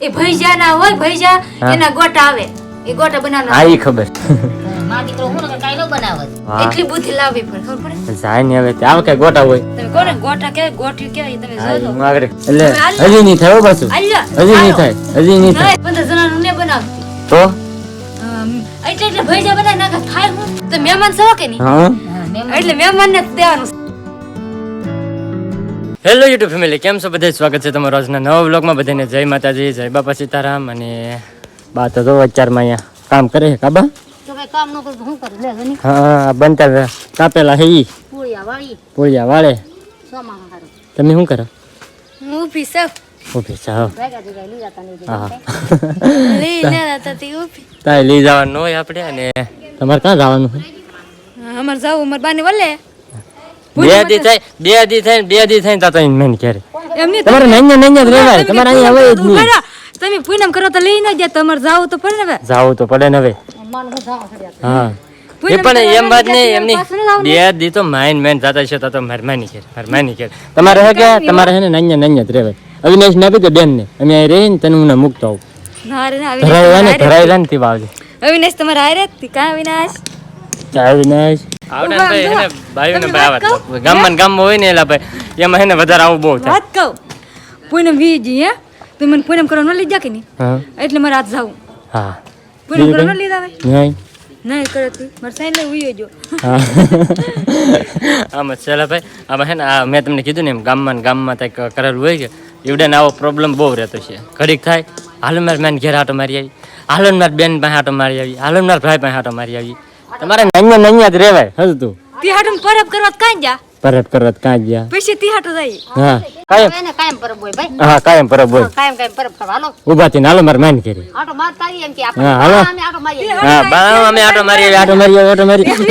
એ ભૈજા ના હોય ભૈજા એના ગોટા આવે. એ ગોટા હા બનાવવાના ઈ ખબર. માં દીકરો હું ને કાંઈ બનાવત. એટલી બુદ્ધિ લાવવી પડે ખબર પડે? જાય ને હવે તે આવે ગોટા હોય? તમે કોને ગોટા કે ગોઠ્યું કે તમે હા, જોજો. હું આગળ એટલે હજી નહીં થાય હો હજી નહીં થાય હજી નહીં થાય. નહીં, પંદર જણાનું ને બનાવતી. તો? અમ, એટલે એટલે ભૈજા બનાવી નાખે થાય હું? તો મહેમાન છો કે નહીં? એટલે મહેમાન ને દેવાનું. હેલો યુટ્યુબ ફેમિલી કેમ છો? બધા સ્વાગત છે તમારો આજના નવા વ્લોગમાં. બધાને જય માતાજી જય બાપા સીતારામ અને બા તો જો અત્યારમાં અહીંયા કામ કરે છે કાબા? હા બનતા કાપેલા હે ઈ? વાળી. પોળિયા વાળે? તમે શું કરો? ઊભી સૌ ઊભી નહીં હા. તાય લઈ જવાનું હોય આપણે અને તમારે ક્યાં જવાનું છે અમારે જાવ અમારે બાને વલે. બે દી થાય બે દી થાય બે દી થાય ને મેન ક્યારે. એમની તમારે નૈયા નૈયા રહેવાય તમારે અહીંયા આવે જ નહીં. તમે પૂનમ કરો તો લઈ ન જાય તમારે જાવ તો પડે ને હવે. જાવું તો પડે ને હવે. માન હું. એ પણ એમ વાત નહીં એમની? બે દી તો માઇન મેન જાતા છે તો તો મહેરબાની છે મહેરબાની છે તમારે હે કે તમારે હે ને નૈયા રહેવાય. અવિનાશ ના આપી બેન ને અમે અહીં રહીને તને હું ના મૂકતો આવું. ના રે ના ધરાય ને ધરાય ને તીવા આવજે. અવિનાશ તમારે કા અવિનાશ? અવિનાશ. આવડે ને એને ભાઈ ગામમાં ગામમાં હોય ને એલા ભાઈ એમાં એને વધારે આવું બહુ થાય. વાત કહું. પૂનમ વીજી હે? તો મને પૂનમ કરવા ન લઈ જા કે નહીં? એટલે મારે આજ જાવું. હા. પૂનમ કરવા ન લઈ જાવે નહીં. નહીં કરે મારે સાઈન લઈ ઉયો જો. હા. આમાં ભાઈ આમાં હે ને આ મેં તમને કીધું ને એમ ગામમાં ને ગામમાં કંઈક કરેલું હોય કે એવડે આવો પ્રોબ્લેમ બહુ રહેતો છે. ઘડીક થાય હાલો મારે મેન ઘેર આટો મારી આવી. હાલન માર બેન પાસે આટો મારી આવી. હાલો માર મારા ભાઈ પાસે આટો મારી આવી. તમારે નન્યા નન્યા જ રહેવાય હજુ તું. તી હાટું પરબ કરવા કાં જા પરબ કરવા કાં ગયા. પછી તી હાટું જાય. હા. કાયમ. એને કાયમ પરબ હોય ભાઈ. હા કાયમ પરબ હોય. કાયમ કાયમ પરબ કરવા. હાલો. ઊભા થઈને હાલો માર માન કરી. આટો મારતા આવીએ એમ કે હા, હાલો. અમે આટો મારી હા બા અમે આટો મારી આટો મારી આટો મારી હમ.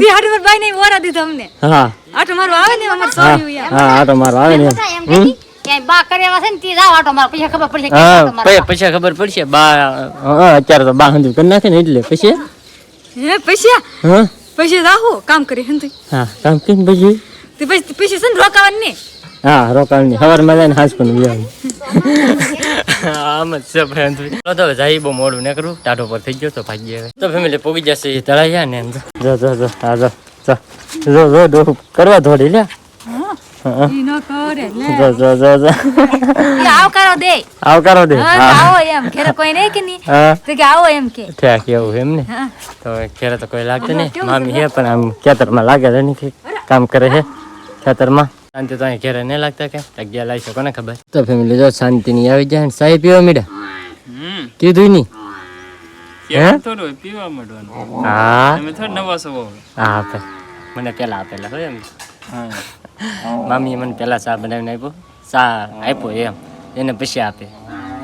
તી હાટું મારા ભાઈ ને ઓરા દીધો અમને. હા. આટો મારો આવે ને અમાર હા સોરી યાર હા આટો મારો આવે ને એમ બા કરે એવા છે ને તે જાવ આટો મારો પછી ખબર પડશે હા પછી ખબર પડશે. બા અત્યારે તો બા હંધું કરી નાખે ને એટલે. પછી? હે પછી હા? પછી રાહો કામ કરી હંતું હા કામ કેમ પછી? તે પછી પછી છે ને રોકાવાનું? ને હા રોકાણની સવારમાં જાય ને હાસ પણ વ્યાવ આમ જ છે હંધું. તો તો જાય બહુ મોડું ને કરું ટાઢો પર થઈ ગયો તો ભાગી હવે તો ફેમિલી પોગી જશે તળાયા ને એમ જો જો જો હા જો જો. જો જો કરવા થોડી લે હા. કરે લે. જો જો જો જો. આવકારો દે. આવકારો દે. હા હા. આવો એમ. ઘરે કોઈ નહીં કે નહીં? તો કે આવો એમ કે. ઠેક એવું એમ ને? તો ખેરે તો કોઈ લાગતું નહીં. મામી હે પણ આમ ખેતરમાં લાગે છે નહીં કામ કરે છે ખેતરમાં. શાંતિ તો અહીં ઘેરે નહીં લાગતા કે? જગ્યા લાવી શકો ને ખબર? તો ફેમિલી જો શાંતિ ની આવી જાય સાહેબ પીવા મીડા? કીધું નહીં. પીવા માંડવાનું? હા. તમે થોડા નવા સવો હા આપે મને પેલા આપેલા હોય એમ. મામીએ મને પેલા ચા બનાવીને આપ્યો. ચા આપ્યો એમ. એને પછી આપે.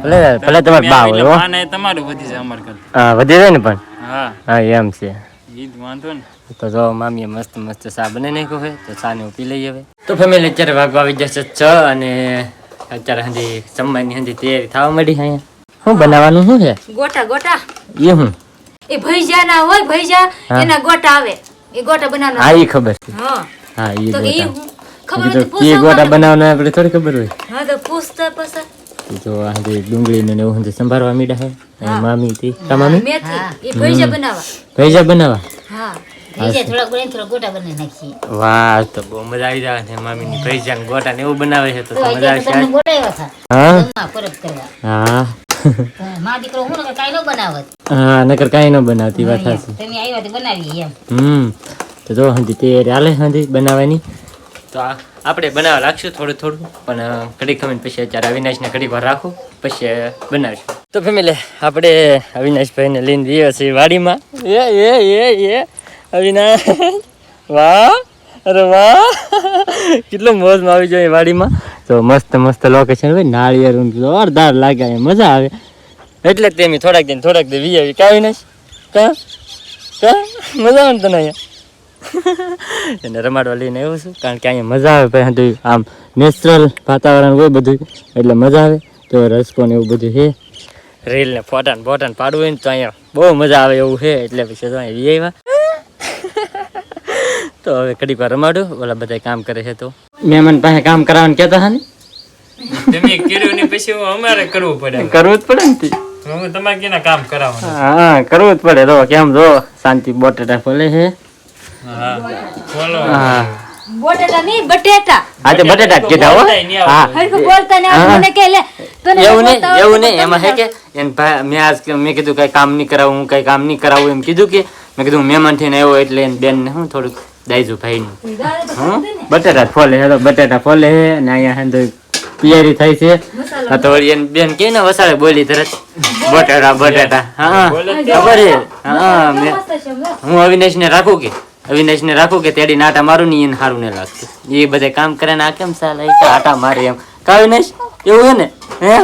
ભલે ભલે તમારે બા હોય હો. તમારું વધી જાય અમાર કરતા. હા વધી જાય ને પણ? હા. હા એમ છે. ઈ વાંધો ને. તો જો મામીએ મસ્ત મસ્ત ચા બનાવી નાખ્યો હોય તો ચા ને હું પી લઈએ હવે. તો ફેમિલી અત્યારે વાગવા આવી જશે છ અને અત્યારે હજી જમવાની હજી તૈયારી થવા માંડી અહીંયા. શું બનાવવાનું શું છે? ગોટા ગોટા. એ હું એ ભૈજા ના હોય ભૈજા એના ગોટા આવે. એ ગોટા બનાવવાના. હા એ ખબર છે. હા. હા એ તો કે ગોટા પૂછો ગોટા બનાવવાના આપણે થોડી ખબર હોય. હા તો પૂછતા પછી. જો આ જે ડુંગળી ને એવું હજી સંભાળવા મીડા હે. મામી થી તા મામી? મેથી. એ ભૈજા બનાવવા. ભૈજા બનાવવા? હા. બીજે થોડા ગુણે થોડા ગોટા બનાવી નાખીએ. વાહ તો બહુ મજા આવી જાય છે. મામીની ભૈજા ને ગોટા ને એવું બનાવે છે તો મજા આવી જાય. આવશે હા? જમવા કરવા. હા. તો દીકરો હું ને કાઈ ન બનાવત. હા નકર કાંઈ ન બનાવતી વાત હાચી. તમે આવ્યા તો બનાવી એમ. હમ. તો જો હંધી તૈયારી હાલે હંધી બનાવવાની. તો આ આપણે બનાવવા રાખશું થોડું થોડું પણ ઘડી ખમીને પછી અત્યારે અવિનાશને ઘડી વાર રાખું પછી બનાવીશું. તો ફેમિલી આપણે અવિનાશભાઈને લઈને જઈએ છીએ વાડીમાં. એ એ એ એ અવિનાશ. વાહ અરે વાહ. કેટલો મોજમાં આવી જાય વાડીમાં. તો મસ્ત મસ્ત લોકેશન હોય નાળિયેર જોરદાર લાગે મજા આવે. એટલે તેમી થોડાક દિન થોડાક દિન વી આવી. કા અવિનાશ? કા? કા? મજા આવે ને તને અહીંયા? એને રમાડવા લઈને આવ્યો છું. કારણ કે અહીંયા મજા આવે ભાઈ બધું આમ નેચરલ વાતાવરણ હોય બધું એટલે મજા આવે. તો રસકો ને એવું બધું છે. રીલ ને ફોટા ને ફોટા ને પાડવું હોય ને તો અહીંયા બહુ મજા આવે એવું છે. એટલે પછી તો અહીંયા વી આવ્યા. તો હવે ઘડીક વાર રમાડું. ઓલા બધા કામ કરે છે તો. મહેમાન પાસે કામ કરાવવાનું કહેતા હા ને? તમે કર્યું ને પછી અમારે કરવું પડે. કરવું જ પડે ને તમારે કેના કામ કરાવવાનું? હા કરવું જ પડે. તો કેમ જો શાંતિ બોટેટા ફોલે છે. હા. બટેટા નહીં બટેટા. આ તો બટેટા જ કીધા હો. હા. હરખું બોલતા ને મને કે લે એવું નહીં એવું નહીં. એમાં હે કે એને ભા- મેં આજ મેં કીધું કઈ કામ નહીં કરાવું હું કઈ કામ નહીં કરાવું એમ કીધું કે મેં કીધું મહેમાન થઈને આવ્યો એટલે એને બેન ને હું થોડુંક દાઈજુ ભાઈ નું હં? ને. બટેટા જ ફોલે તો બટેટા ફોલે હે અને અહીંયા હે તો પિયારી થાય છે. આ તો એની બેન કે ને વસાડે બોલી તરત. બટેટા બટેટા. હા ખબર છે. હા હમણાં. હું અવિનેશ ને રાખું કે? અવિનાશ રાખો કે તેડી નાટા મારું નહીં એને સારું નહીં લાગતું એ બધે કામ કરે ને આ કેમ ચાલે? તો આટા મારે એમ. કા અવિનાશ? એવું હે ને? હે?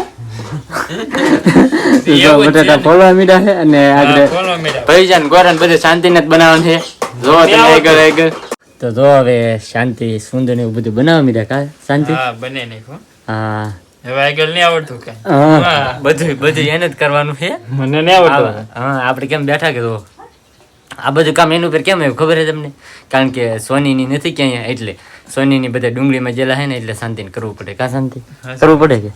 બટેટા ને. ફોલવા મીડા છે અને આગળ બોલો મેડમ ભૈજાન શાંતિને જ બનાવવાનું છે. જો તમે આગળ આગળ. તો જો હવે શાંતિ સુંદર ને એવું બધું બનાવવા મીડા કા? શાંતિ? હા બને નહીં હા. હવે આગળ નહીં આવડતું કઈ બધું બધું એને જ કરવાનું છે. મને નહીં આવડતું. હા આપણે કેમ બેઠા કે તો આ બધું કામ એનું પર કેમ ખબર છે તમને? કારણ કે સોનીની નથી ક્યાંય એટલે સોનીની બધા ડુંગળીમાં જેલા છે ને એટલે શાંતિને કરવું પડે. કા શાંતિ? કરવું પડે કે?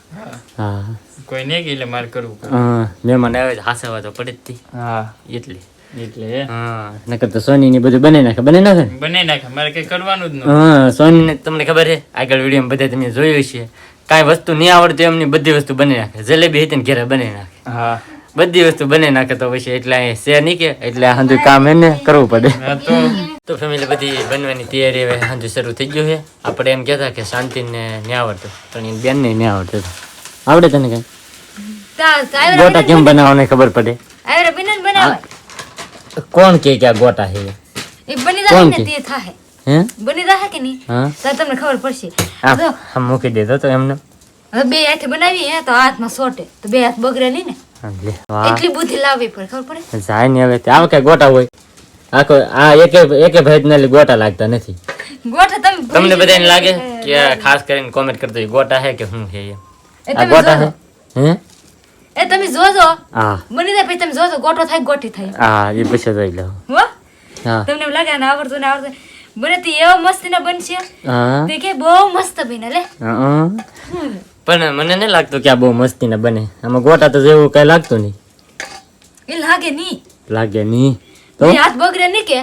હા. કોઈ નહીં એટલે મારે કરવું પડે. હા મહેમાન આવે હાસવા તો પડે જ હા. એટલે. એટલે હા. નકર તો સોનીની બધું બને નાખે. બને નાખે ને? નાખે. મારે કઈ કરવાનું જ ન હા સોનીને તમને ખબર છે? આગળ વીડિયો બધા તમે જોયું છે કાંઈ વસ્તુ નહીં આવડતી એમની બધી વસ્તુ બની નાખે. જલેબી હતી ને ઘેરે બની નાખે. હા. બધી વસ્તુ બને નાખે તો પછી એટલે અહીં છે નહીં કે એટલે હજુ કામ એને કરવું પડે. તો તો ફેમિલી બધી બનવાની તૈયારી હવે હજુ શરૂ થઈ ગયું છે. આપણે એમ કહેતા કે શાંતિને ન્યા આવડતું પણ એની બેનને ન્યા આવડતું આવડે તને કઈ? ગોટા કેમ બનાવવાની ખબર પડે? બનાવે કોણ કે કે ગોટા છે? બની કોણ કે? હે? બની રહે કે નહીં? હા. તો તમને ખબર પડશે. મૂકી દેતો તો એમને. બે હાથે બનાવી હે તો હાથમાં સોટે. તો બે હાથ બગડે નહીં ને? લે એટલી બુદ્ધિ લાવવી પડે ખબર પડે? જાય ને હવે આવા કઈ ગોટા હોય? આખો આ એકે એકે ભાઈ ને ગોટા લાગતા નથી. ગોઠા તમે તમને બધાને લાગે કે ખાસ કરીને કોમેન્ટ કરતો ગોટા હે કે શું છે એ આ તમે ગોટા હે જોજો. હે? એ તમે જોજો. હા. બની જાય પછી તમે જોજો ગોટો થાય ગોટી થાય. હા એ પછી જોઈ લઉં. હો? તમને એમ લાગે ને આવડતું ને આવડતું. બને તે એવો મસ્ત ને બનશે તે કે બહુ મસ્ત બને લે. હા. પણ મને નહીં લાગતું કે આ બહુ મસ્તી ને બને. આમાં ગોટા તો જેવું કઈ લાગતું નહીં. એ લાગે નહીં. લાગે નહીં. તો? હાથ બગડે નહીં કે?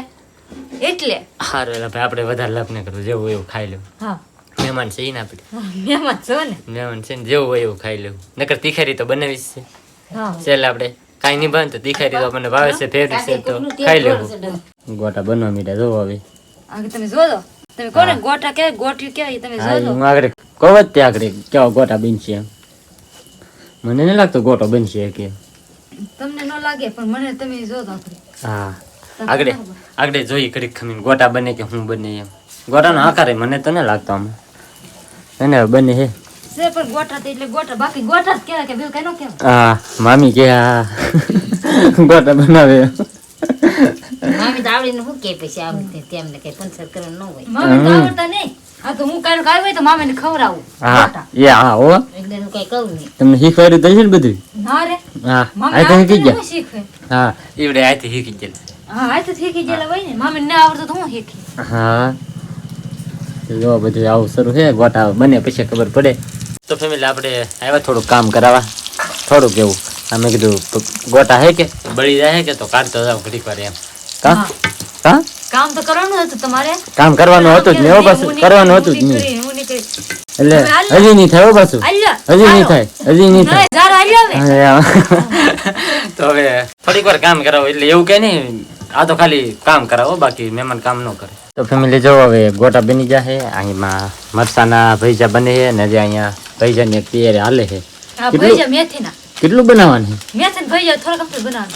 એટલે. સારું એટલે ભાઈ આપણે વધારે લાભ કરવું જેવું એવું ખાઈ લેવું હા. મહેમાન છે ના આપણે મહેમાન છો ને? મહેમાન છે ને જેવું હોય એવું ખાઈ લેવું નકર તીખારી તો બનાવી છે. છેલ્લે આપણે કાંઈ નહીં બને તો તીખારી તો આપણને ભાવે છે ફેવરેટ છે તો ખાઈ લેવું. ગોટા બનવા મીઠા જોવો હવે. તમે જોજો. તમે કોને ગોટા કે ગોટી કે તમે જોજો. હું આગળ કહું જ તે આગળ કેવો ગોટા બનશે એમ. મને નહીં લાગતો ગોટો બનશે કે. તમને ન લાગે પણ મને તમે જોજો હા. આગળ આગળ જોઈ ઘડીક ખમીને ગોટા બને કે હું બને એમ. ગોટાનો આકાર મને તો ન લાગતો આમ. એને બને હે. છે પણ ગોટા એટલે ગોટા બાકી ગોટા જ કહેવાય કે બીજું કઈ ન કહેવાય. હા મામી કે ગોટા બનાવે. મામી તો આવડીને શું કે પછી આમ તેમને કઈ પંચર કરવાનું ન હોય. મામી તો નહીં. આ તો હું કાંઈ કાંઈ હોય તો મામીને ખવડાવું. હા એ હા હો. એટલે હું કઈ કહું નહીં. તમને શીખવાડ્યું તો છે ને બધું? ના રે. હા આ તો શીખી ગયા. શીખવે હા ઈવડે આથી શીખી ગયા હા આ તો શીખી ગયેલા હોય ને. મામી ના આવડતું તો હું શીખી. હા. જો બધું આવું શરૂ છે ગોટા બને પછી ખબર પડે. તો ફેમિલી આપણે આવ્યા થોડું કામ કરાવવા. થોડુંક એવું. અમે કીધું ગોટા હે કે? બળી જાય કે તો કાઢતો જાવ ઘડીક વાર એમ. કા કા કામ તો કરવાનું હતું તમારે? કામ કરવાનું હતું જ ને હો પાછું. કરવાનું હતું જ નહીં. એટલે હજી નહીં થાય બસ પાછું. હજી નહીં થાય હજી નહીં થાય. તો હવે થોડીક વાર કામ કરાવો એટલે એવું કે નહીં આ તો ખાલી કામ કરાવો બાકી મહેમાન કામ ન કરે. તો ફેમિલી જો હવે ગોટા બની જશે અહીંમાં મરસાના ભૈજા બને છે ને જે અહીંયા ભૈજાની ને તૈયારી હાલે છે ભૈજા મેથીના. કેટલું બનાવવાનું?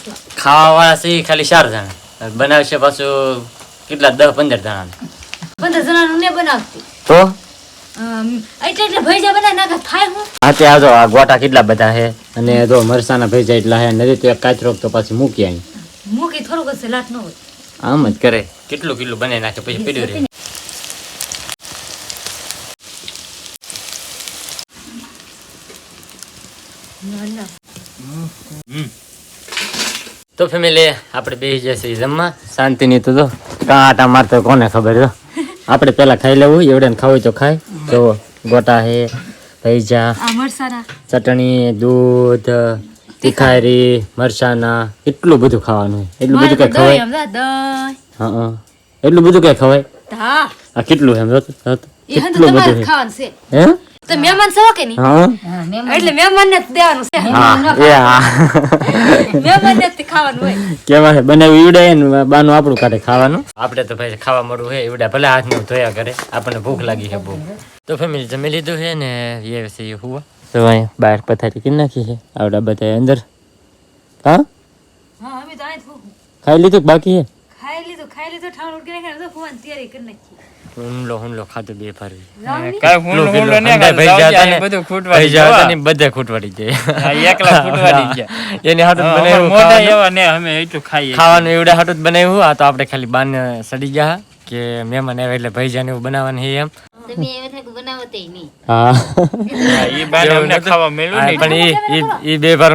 છે? ખાવા વાળા છે ખાલી ચાર જણા. બનાવશે પાછું કેટલા? દસ પંદર જણા પંદર જણાનું ને બનાવતી. તો? એટલે એટલે ભૈજા બનાવી નાખે થાય હું. હાથે આવજો આ ગોટા કેટલા બધા છે? અને જો મરસાના ભૈજા એટલા છે નથી તો કાચરો તો પાછી મૂકી અહીં મૂકી થોડુંક લાટ ન હોય. આમ જ કરે. કેટલું કેટલું બનાવી નાખે? પછી પીડ્યું રહે. તો ફેમિલી આપણે બેસી જશે જમવા શાંતિની તો જો કાં આટા મારતો કોને ખબર જો. આપણે પેલા ખાઈ લેવું એવડે ખાવું તો ખાય. તો ગોટા હે ભૈજા ચટણી દૂધ તીખારી મરચાના એટલું બધું ખાવાનું એટલું બધું કઈ ખવાય? હા હા. એટલું બધું કઈ ખવાય? આ કેટલું એમ. કેટલું બધું હે? તો મહેમાન સવા કે નહીં. હા? હા એટલે મહેમાન ને દેવાનું છે. હા એ હા. મહેમાન ને ખાવાનું હોય. કેવા બને ઈવડે ને બાનું આપણું કાઢે ખાવાનું. આપણે તો ભાઈ ખાવા મળવું હે ઈવડા ભલે હાથનું ધોયા કરે આપણને ભૂખ લાગી છે બહુ. તો ફેમિલી જમી લીધું છે ને એ વિશે એ હુવા. તો અહીંયા બહાર પથારી કરી નાખી છે આવડા બધા અંદર. હા? હા અમે તો અહીં ખાઈ લીધું બાકી છે? ખાઈ લીધું ખાઈ લીધું ઠાણ ઉડકી નાખે તો ફોન તૈયારી કરી નાખી. હુમલો હુમલો ખાધું બે ફરવી રાવણી હુમલો હુમલો ખાતો. ભાઈ જાતા ને બધું ખૂટવાડી જાતા ને બધે ખૂટવાડી જાય એકલા ખૂટવાડી ગયા. એને હાટું બનાવ્યું મોઢા એવા ને અમે એટલું ખાઈએ ખાવાનું એવડે હાટું જ બનાવ્યું. આ તો આપણે ખાલી બાને સડી ગયા કે મહેમાન આવે એટલે ભાઈ જાને એવું બનાવવાનું છે એમ. ને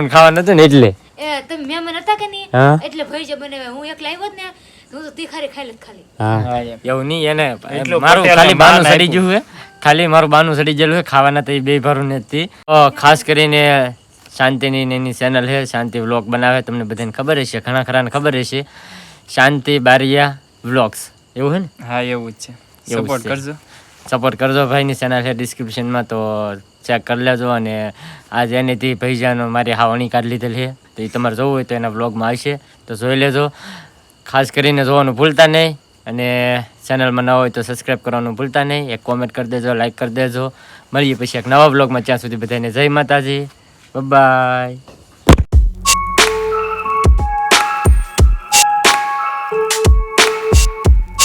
ખાવાનું હતું ને એટલે. મહેમાન હતા કે નહીં? એટલે ભાઈ જે બનાવે હું એકલા આવ્યો ને. તો તો તીખારી ખાઈ લેત ખાલી. હા. હા, એવું નહીં એને મારું ખાલી બાનું સડી ગયું છે ખાલી મારું બાનું સડી ગયેલું છે ખાવાના તો બે ભરું નથી ખાસ કરીને શાંતિની એની ચેનલ છે શાંતિ વ્લોગ બનાવે તમને બધાને ખબર હશે ઘણા ખરાને ખબર હશે. શાંતિ બારિયા વ્લોગ્સ એવું છે ને? હા એવું જ છે. સપોર્ટ કરજો. સપોર્ટ કરજો ભાઈની ચેનલ છે ડિસ્ક્રિપ્શનમાં તો ચેક કરી લેજો અને આજે એનેથી ભૈજાનો મારી હાવણી કાઢ લીધેલ છે તો એ તમારે જોવું હોય તો એના વ્લોગમાં આવશે. તો જોઈ લેજો. ખાસ કરીને જોવાનું ભૂલતા નહીં અને ચેનલમાં ન હોય તો સબસ્ક્રાઈબ કરવાનું ભૂલતા નહીં. એક કોમેન્ટ કરી દેજો લાઈક કરી દેજો. મળીએ પછી એક નવા વ્લોગમાં ત્યાં સુધી બધાને જય માતાજી. બાય